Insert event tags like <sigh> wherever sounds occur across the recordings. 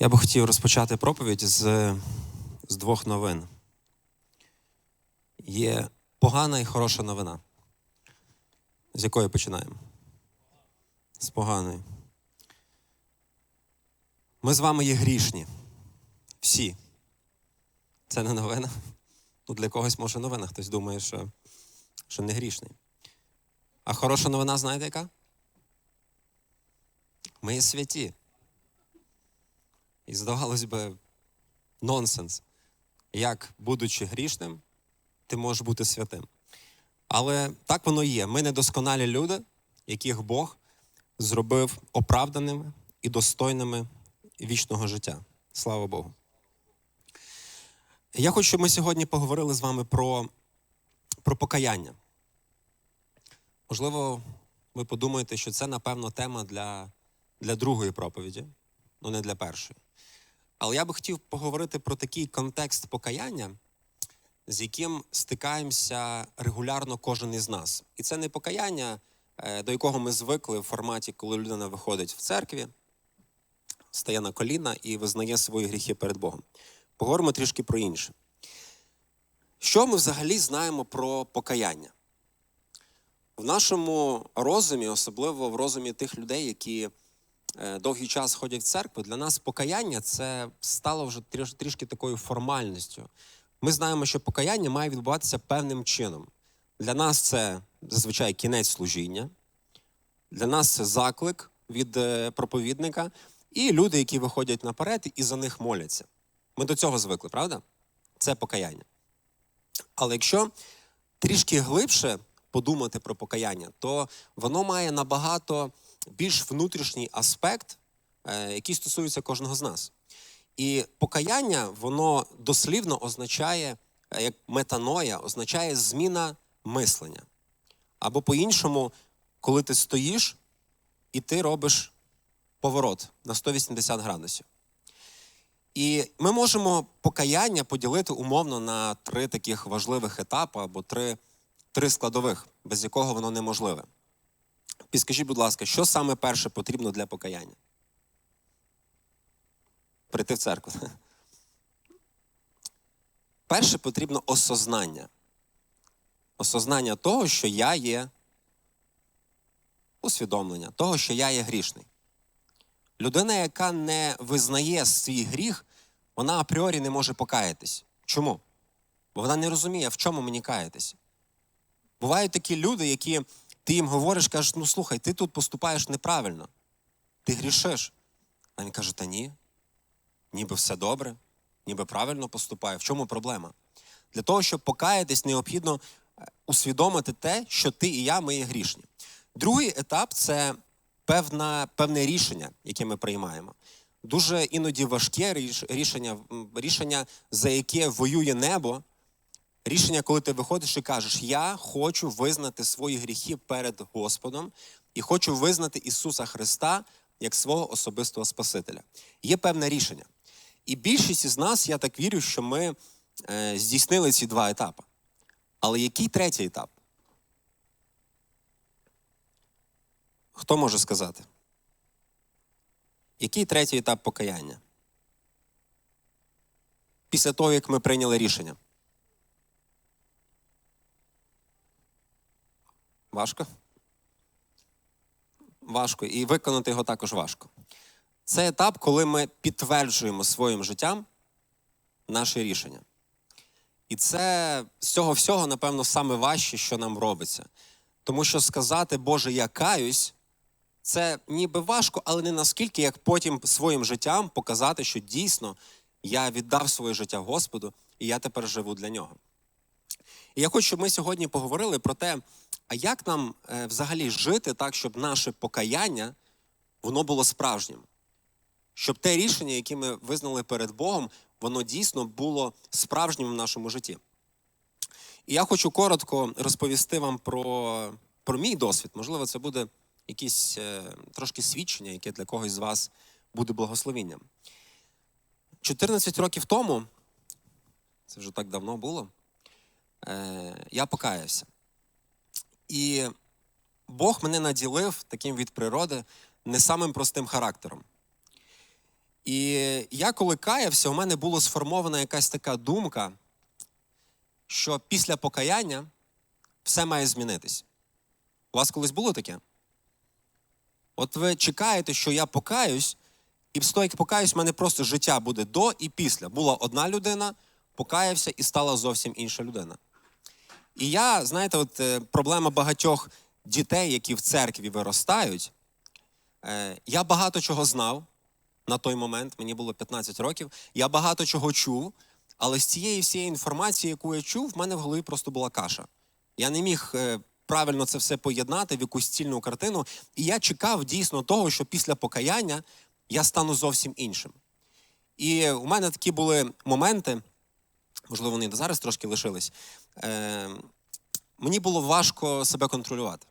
Я би хотів розпочати проповідь з, з двох новин. Є погана і хороша новина. З якої починаємо? З поганої. Ми з вами є грішні. Всі. Це не новина. Ну, для когось може новина, хтось думає, що, що не грішний. А хороша новина, знаєте яка? Ми є святі. І здавалось би, нонсенс. Як, будучи грішним, ти можеш бути святим. Але так воно є. Ми недосконалі люди, яких Бог зробив оправданими і достойними вічного життя. Слава Богу. Я хочу, щоб ми сьогодні поговорили з вами про, про покаяння. Можливо, ви подумаєте, що це, напевно, тема для, для другої проповіді, ну не для першої. Але я би хотів поговорити про такий контекст покаяння, з яким стикаємося регулярно кожен із нас. І це не покаяння, е, до якого ми звикли в форматі, коли людина виходить в церкві, стає на коліна і визнає свої гріхи перед Богом. Поговоримо трішки про інше. Що ми взагалі знаємо про покаяння? В нашому розумі, особливо в розумі тих людей, які довгий час ходять в церкву, для нас покаяння це стало вже трішки такою формальністю. Ми знаємо, що покаяння має відбуватися певним чином. Для нас це зазвичай кінець служіння, для нас це заклик від е, проповідника, і люди, які виходять наперед і за них моляться. Ми до цього звикли, правда? Це покаяння. Але якщо трішки глибше подумати про покаяння, то воно має набагато більш внутрішній аспект, е, який стосується кожного з нас. І покаяння, воно дослівно означає, е, як метаноя, означає зміна мислення. Або по-іншому, коли ти стоїш і ти робиш поворот на 180 градусів. І ми можемо покаяння поділити умовно на три таких важливих етапи або три, три складових, без якого воно неможливе. Підскажіть, будь ласка, що саме перше потрібно для покаяння? Прийти в церкву. <laughs> Перше потрібно осознання. Осознання того, що я є усвідомлення, того, що я є грішний. Людина, яка не визнає свій гріх, вона апріорі не може покаятись. Чому? Бо вона не розуміє, в чому мені каятись. Бувають такі люди, які ти їм говориш, кажеш, ну слухай, ти тут поступаєш неправильно, ти грішиш. А він каже, та ні, ніби все добре, ніби правильно поступаю. В чому проблема? Для того, щоб покаятись, необхідно е, усвідомити те, що ти і я, ми є грішні. Другий етап це певна, певне рішення, яке ми приймаємо. Дуже іноді важке рішення, рішення, за яке воює небо. Рішення, коли ти виходиш і кажеш: Я хочу визнати свої гріхи перед Господом і хочу визнати Ісуса Христа як свого особистого Спасителя. Є певне рішення. І більшість із нас, я так вірю, що ми е, здійснили ці два етапи. Але який третій етап? Хто може сказати? Який третій етап покаяння? Після того, як ми прийняли рішення. Важко? Важко. І виконати його також важко. Це етап, коли ми підтверджуємо своїм життям наше рішення. І це з цього всього, напевно, саме важче, що нам робиться. Тому що сказати, Боже, я каюсь, це ніби важко, але не наскільки, як потім своїм життям показати, що дійсно я віддав своє життя Господу, і я тепер живу для нього. І я хочу, щоб ми сьогодні поговорили про те, а як нам е, взагалі жити так, щоб наше покаяння воно було справжнім. Щоб те рішення, яке ми визнали перед Богом, воно дійсно було справжнім в нашому житті. І я хочу коротко розповісти вам про, про мій досвід. Можливо, це буде якесь е, трошки свідчення, яке для когось з вас буде благословенням. 14 років тому, це вже так давно було, е, я покаявся. І Бог мене наділив таким від природи не самим простим характером. І я коли каявся, у мене була сформована якась така думка, що після покаяння все має змінитись. У вас колись було таке? От ви чекаєте, що я покаюсь, і з того, як покаюсь, в мене просто життя буде до і після. Була одна людина, покаявся і стала зовсім інша людина. І я, знаєте, от е, проблема багатьох дітей, які в церкві виростають. Е, я багато чого знав на той момент, мені було 15 років. Я багато чого чув, але з цієї всієї інформації, яку я чув, в мене в голові просто була каша. Я не міг е, правильно це все поєднати в якусь цільну картину. І я чекав дійсно того, що після покаяння я стану зовсім іншим. І у мене такі були моменти, можливо, вони зараз трошки лишились. Е, мені було важко себе контролювати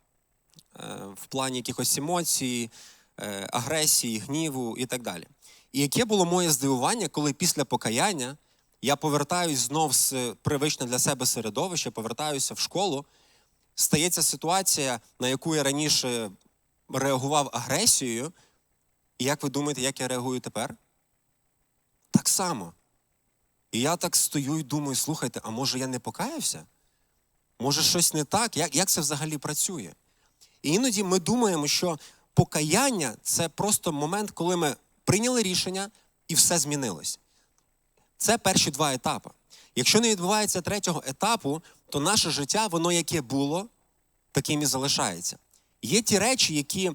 е, в плані якихось емоцій, е, агресії, гніву і так далі. І яке було моє здивування, коли після покаяння я повертаюсь знов з привичне для себе середовище, повертаюся в школу, стається ситуація, на яку я раніше реагував агресією. І як ви думаєте, як я реагую тепер? Так само. І я так стою і думаю: слухайте, а може я не покаявся? Може, щось не так? Як, як це взагалі працює? І іноді ми думаємо, що покаяння це просто момент, коли ми прийняли рішення і все змінилось. Це перші два етапи. Якщо не відбувається третього етапу, то наше життя, воно яке було, таким і залишається. Є ті речі, які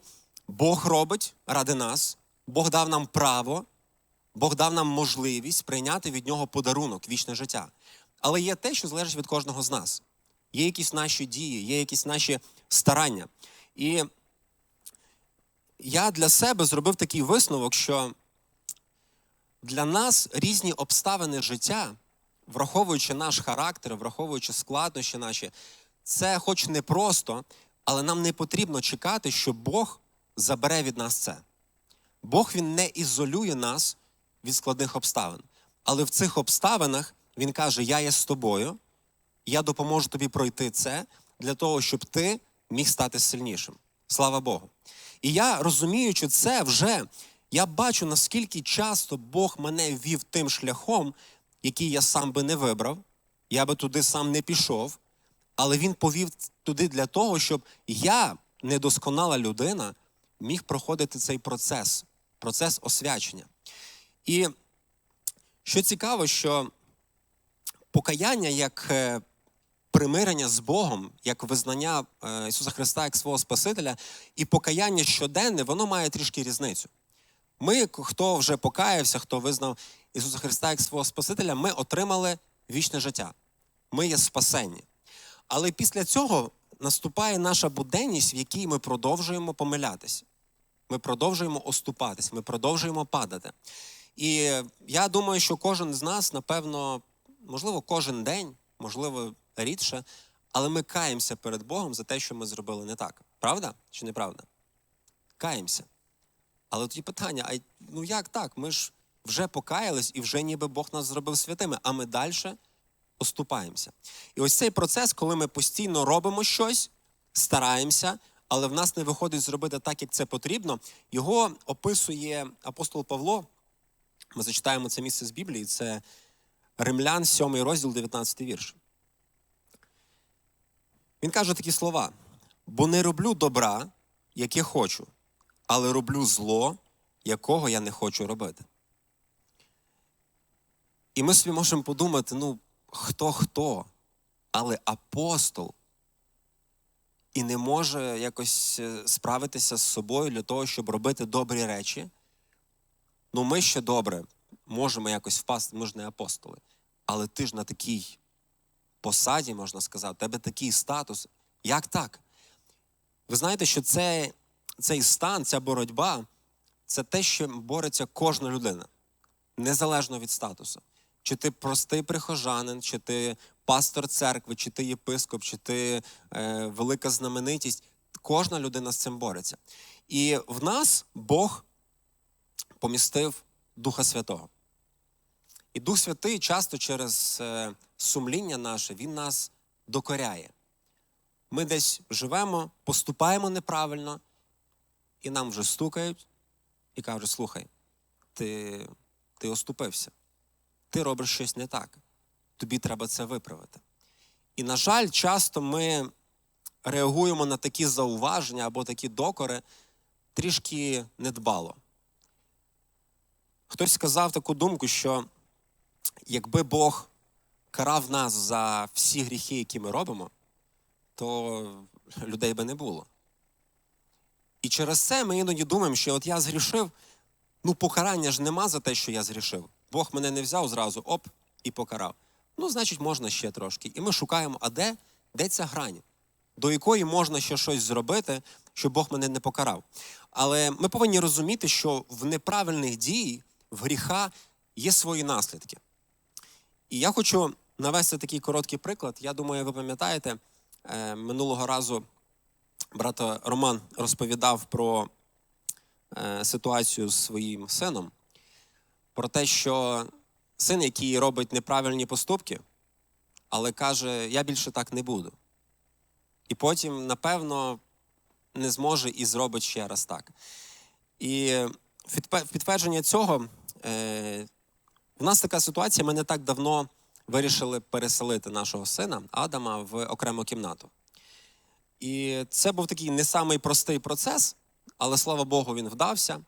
Бог робить ради нас, Бог дав нам право, Бог дав нам можливість прийняти від нього подарунок, вічне життя. Але є те, що залежить від кожного з нас. Є якісь наші дії, є якісь наші старання. І я для себе зробив такий висновок, що для нас різні обставини життя, враховуючи наш характер, враховуючи складнощі наші, це хоч не просто, але нам не потрібно чекати, що Бог забере від нас це. Бог він не ізолює нас від складних обставин. Але в цих обставинах Він каже: Я є з тобою, я допоможу тобі пройти це для того, щоб ти міг стати сильнішим. Слава Богу. І я розуміючи це вже, я бачу, наскільки часто Бог мене вів тим шляхом, який я сам би не вибрав, я би туди сам не пішов, але Він повів туди для того, щоб я, недосконала людина, міг проходити цей процес, процес освячення. І що цікаво, що покаяння як е, примирення з Богом, як визнання е, Ісуса Христа як свого Спасителя, і покаяння щоденне, воно має трішки різницю. Ми, хто вже покаявся, хто визнав Ісуса Христа як свого Спасителя, ми отримали вічне життя. Ми є спасені. Але після цього наступає наша буденність, в якій ми продовжуємо помилятися. Ми продовжуємо оступатись, ми продовжуємо падати. І я думаю, що кожен з нас, напевно, можливо, кожен день, можливо, рідше, але ми каємося перед Богом за те, що ми зробили не так. Правда чи неправда? Каємося. Але тоді питання: а ну як так? Ми ж вже покаялись і вже ніби Бог нас зробив святими, а ми далі оступаємося. І ось цей процес, коли ми постійно робимо щось, стараємося, але в нас не виходить зробити так, як це потрібно, його описує апостол Павло. Ми зачитаємо це місце з Біблії, це Римлян, 7 розділ, 19 вірш. Він каже такі слова: бо не роблю добра, яке хочу, але роблю зло, якого я не хочу робити. І ми собі можемо подумати: ну, хто хто, але апостол і не може якось е, справитися з собою для того, щоб робити добрі речі. Ну, ми ще добре можемо якось впасти, ми ж не апостоли. Але ти ж на такій посаді, можна сказати, тебе такий статус. Як так? Ви знаєте, що це, цей стан, ця боротьба це те, що бореться кожна людина, незалежно від статусу. Чи ти простий прихожанин, чи ти пастор церкви, чи ти єпископ, чи ти е, велика знаменитість. Кожна людина з цим бореться. І в нас Бог помістив Духа Святого. І Дух Святий часто через е, сумління наше, Він нас докоряє. Ми десь живемо, поступаємо неправильно, і нам вже стукають і кажуть: слухай, ти ти оступився. Ти робиш щось не так. Тобі треба це виправити. І, на жаль, часто ми реагуємо на такі зауваження або такі докори трішки недбало. Хтось сказав таку думку, що якби Бог карав нас за всі гріхи, які ми робимо, то людей би не було. І через це ми іноді думаємо, що от я згрішив, ну покарання ж нема за те, що я згрішив. Бог мене не взяв зразу, оп, і покарав. Ну, значить, можна ще трошки. І ми шукаємо, а де, де ця грань, до якої можна ще щось зробити, щоб Бог мене не покарав. Але ми повинні розуміти, що в неправильних дій, в гріха є свої наслідки. І я хочу навести такий короткий приклад. Я думаю, ви пам'ятаєте, е, минулого разу брат Роман розповідав про е, ситуацію з своїм сином, про те, що син, який робить неправильні поступки, але каже: Я більше так не буду. І потім, напевно, не зможе і зробить ще раз так. І в підтвердження цього, е, у нас така ситуація, ми не так давно вирішили переселити нашого сина Адама в окрему кімнату. І це був такий не самий простий процес, але слава Богу, він вдався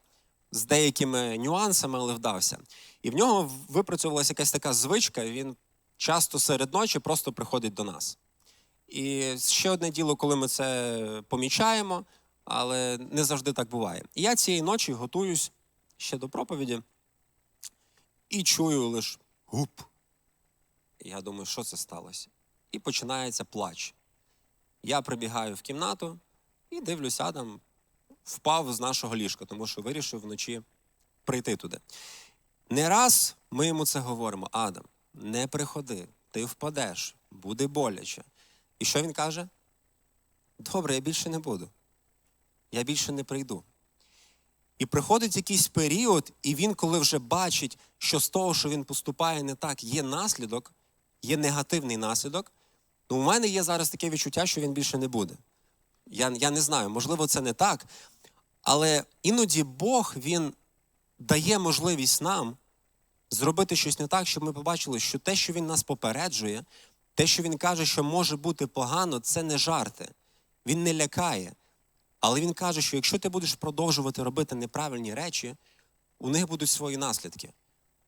з деякими нюансами, але вдався. І в нього випрацьовувалася якась така звичка, він часто серед ночі просто приходить до нас. І ще одне діло, коли ми це помічаємо, але не завжди так буває. І я цієї ночі готуюсь ще до проповіді і чую лише гуп. Я думаю, що це сталося? І починається плач. Я прибігаю в кімнату і дивлюсь, Адам впав з нашого ліжка, тому що вирішив вночі прийти туди. Не раз ми йому це говоримо: Адам, не приходи, ти впадеш, буде боляче. І що він каже? Добре, я більше не буду. Я більше не прийду. І приходить якийсь період, і він, коли вже бачить, що з того, що він поступає не так, є наслідок, є негативний наслідок, то у мене є зараз таке відчуття, що він більше не буде. Я, я не знаю, можливо, це не так. Але іноді Бог він дає можливість нам зробити щось не так, щоб ми побачили, що те, що він нас попереджує, те, що він каже, що може бути погано, це не жарти. Він не лякає. Але він каже, що якщо ти будеш продовжувати робити неправильні речі, у них будуть свої наслідки.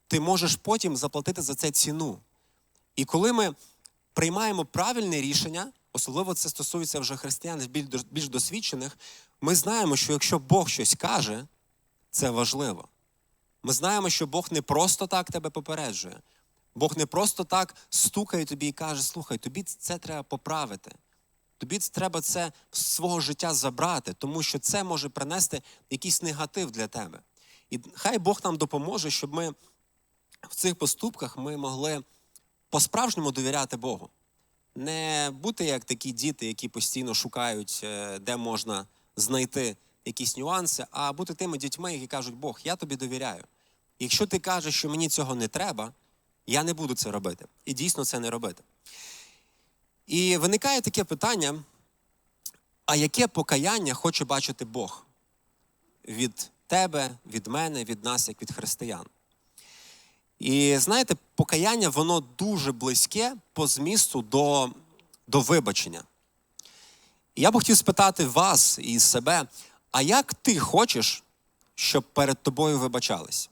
Ти можеш потім заплатити за це ціну. І коли ми приймаємо правильне рішення, особливо це стосується вже християн більш досвідчених, ми знаємо, що якщо Бог щось каже, це важливо. Ми знаємо, що Бог не просто так тебе попереджує. Бог не просто так стукає тобі і каже: слухай, тобі це треба поправити. Тобі треба це з свого життя забрати, тому що це може принести якийсь негатив для тебе. І хай Бог нам допоможе, щоб ми в цих поступках ми могли по-справжньому довіряти Богу. Не бути як такі діти, які постійно шукають, е, де можна знайти якісь нюанси, а бути тими дітьми, які кажуть, Бог, я тобі довіряю. Якщо ти кажеш, що мені цього не треба, я не буду це робити. І дійсно це не робити. І виникає таке питання: а яке покаяння хоче бачити Бог від тебе, від мене, від нас, як від християн? І знаєте, покаяння воно дуже близьке по змісту до, до вибачення. І я б хотів спитати вас і себе, а як ти хочеш, щоб перед тобою вибачались?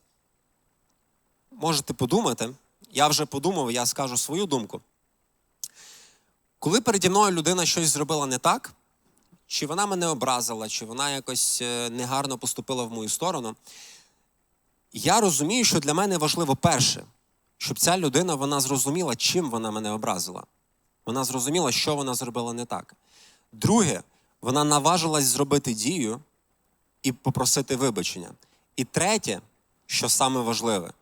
Можете подумати, я вже подумав, я скажу свою думку. Коли переді мною людина щось зробила не так, чи вона мене образила, чи вона якось е, негарно поступила в мою сторону, я розумію, що для мене важливо перше, щоб ця людина вона зрозуміла, чим вона мене образила. Вона зрозуміла, що вона зробила не так. Друге, вона наважилась зробити дію і попросити вибачення. І третє, що саме важливе,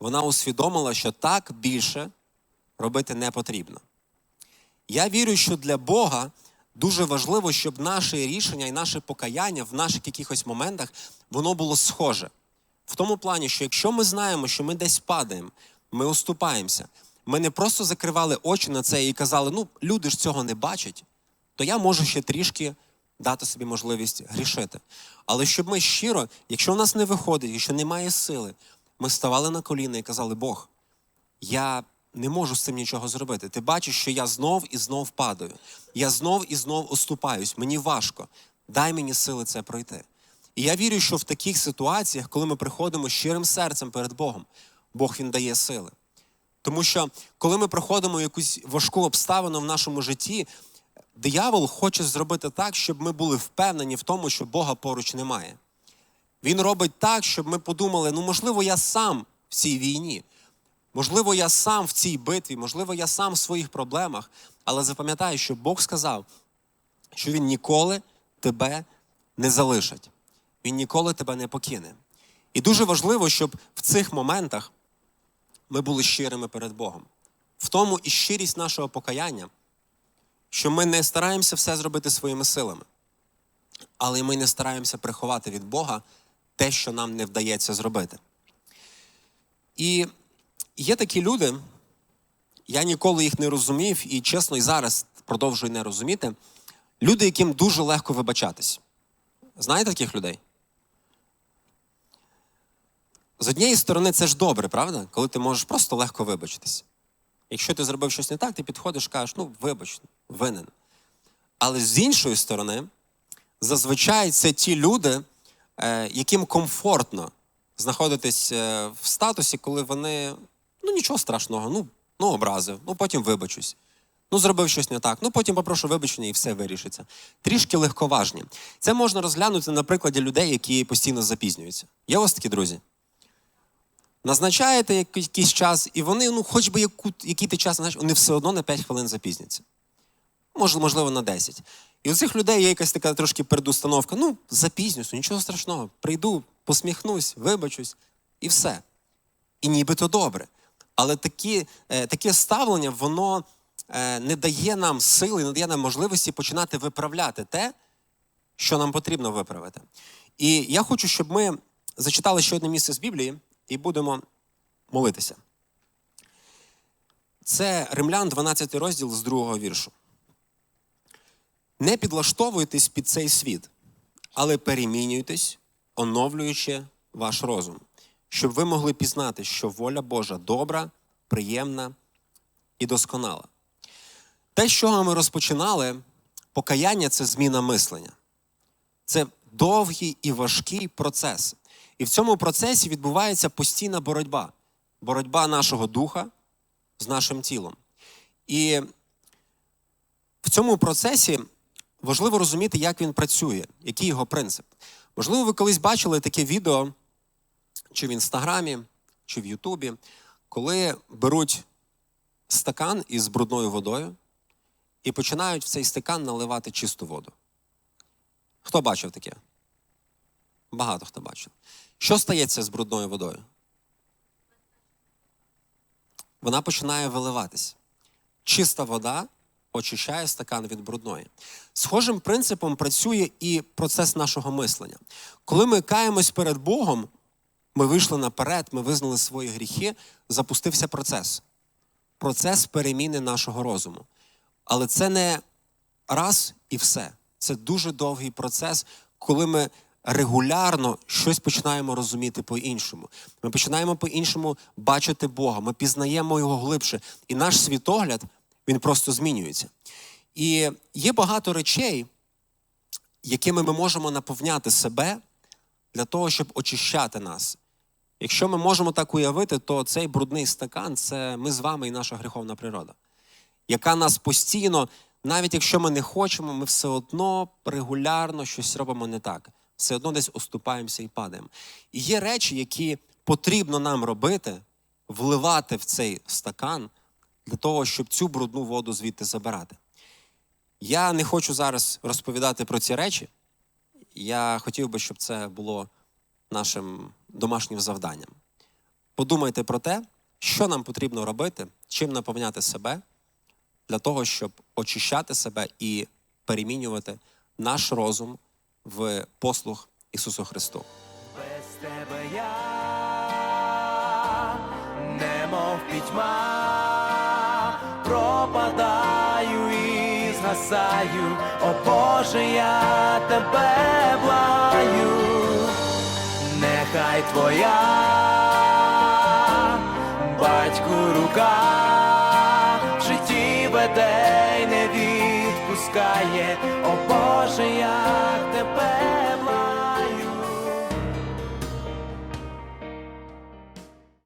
вона усвідомила, що так більше робити не потрібно. Я вірю, що для Бога дуже важливо, щоб наше рішення і наше покаяння в наших якихось моментах воно було схоже. В тому плані, що якщо ми знаємо, що ми десь падаємо, ми оступаємося, ми не просто закривали очі на це і казали, ну, люди ж цього не бачать, то я можу ще трішки дати собі можливість грішити. Але щоб ми щиро, якщо в нас не виходить, якщо немає сили, ми ставали на коліна і казали: Бог, я не можу з цим нічого зробити. Ти бачиш, що я знов і знов падаю. Я знов і знов оступаюсь. Мені важко. Дай мені сили це пройти. І я вірю, що в таких ситуаціях, коли ми приходимо щирим серцем перед Богом, Бог Він дає сили. Тому що коли ми проходимо якусь важку обставину в нашому житті, диявол хоче зробити так, щоб ми були впевнені в тому, що Бога поруч немає. Він робить так, щоб ми подумали: ну, можливо, я сам в цій війні, можливо, я сам в цій битві, можливо, я сам в своїх проблемах. Але запам'ятай, що Бог сказав, що Він ніколи тебе не залишить, Він ніколи тебе не покине. І дуже важливо, щоб в цих моментах ми були щирими перед Богом. В тому і щирість нашого покаяння, що ми не стараємося все зробити своїми силами, але ми не стараємося приховати від Бога те, що нам не вдається зробити. І є такі люди, я ніколи їх не розумів, і чесно, і зараз продовжую не розуміти. Люди, яким дуже легко вибачатись. Знаєте таких людей? З однієї сторони, це ж добре, правда? Коли ти можеш просто легко вибачитись. Якщо ти зробив щось не так, ти підходиш, і кажеш, ну, вибач, винен. Але з іншої сторони, зазвичай це ті люди, е, яким комфортно знаходитись е, в статусі, коли вони ну нічого страшного, ну, ну образив, ну потім вибачусь. Ну, зробив щось не так. Ну потім попрошу вибачення і все вирішиться. Трішки легковажні. Це можна розглянути на прикладі людей, які постійно запізнюються. Є у вас такі друзі? Назначаєте якийсь час, і вони, ну, хоч би яку, який ти час вони все одно на 5 хвилин запізняться. Може, можливо, на 10. І у цих людей є якась така трошки передустановка. Ну, запізнюся, нічого страшного. Прийду, посміхнусь, вибачусь, і все. І нібито добре. Але такі, е, таке ставлення, воно е, не дає нам сили, не дає нам можливості починати виправляти те, що нам потрібно виправити. І я хочу, щоб ми зачитали ще одне місце з Біблії і будемо молитися. Це Римлян, 12 розділ з другого віршу. Не підлаштовуйтесь під цей світ, але перемінюйтесь, оновлюючи ваш розум, щоб ви могли пізнати, що воля Божа добра, приємна і досконала. Те, з чого ми розпочинали, покаяння це зміна мислення. Це довгий і важкий процес. І в цьому процесі відбувається постійна боротьба. Боротьба нашого духа з нашим тілом. І в цьому процесі важливо розуміти, як він працює, який його принцип. Можливо, ви колись бачили таке відео, чи в Інстаграмі, чи в Ютубі, коли беруть стакан із брудною водою і починають в цей стакан наливати чисту воду. Хто бачив таке? Багато хто бачив. Що стається з брудною водою? Вона починає виливатись. Чиста вода очищає стакан від брудної. Схожим принципом працює і процес нашого мислення. Коли ми каємось перед Богом, ми вийшли наперед, ми визнали свої гріхи, запустився процес. Процес переміни нашого розуму. Але це не раз і все. Це дуже довгий процес, коли ми регулярно щось починаємо розуміти по-іншому. Ми починаємо по-іншому бачити Бога, ми пізнаємо його глибше. І наш світогляд він просто змінюється. І є багато речей, якими ми можемо наповняти себе для того, щоб очищати нас. Якщо ми можемо так уявити, то цей брудний стакан це ми з вами і наша гріховна природа, яка нас постійно, навіть якщо ми не хочемо, ми все одно регулярно щось робимо не так. Все одно десь оступаємося і падаємо. І є речі, які потрібно нам робити, вливати в цей стакан для того, щоб цю брудну воду звідти забирати. Я не хочу зараз розповідати про ці речі. Я хотів би, щоб це було нашим домашнім завданням. Подумайте про те, що нам потрібно робити, чим наповняти себе для того, щоб очищати себе і перемінювати наш розум в послуг Ісусу Христу. Без тебе я немов пітьма, пропадаю і згасаю, о Боже, я тебе благаю, й твоя, батьку рука в житті веде й не відпускає, о Боже, як тебе.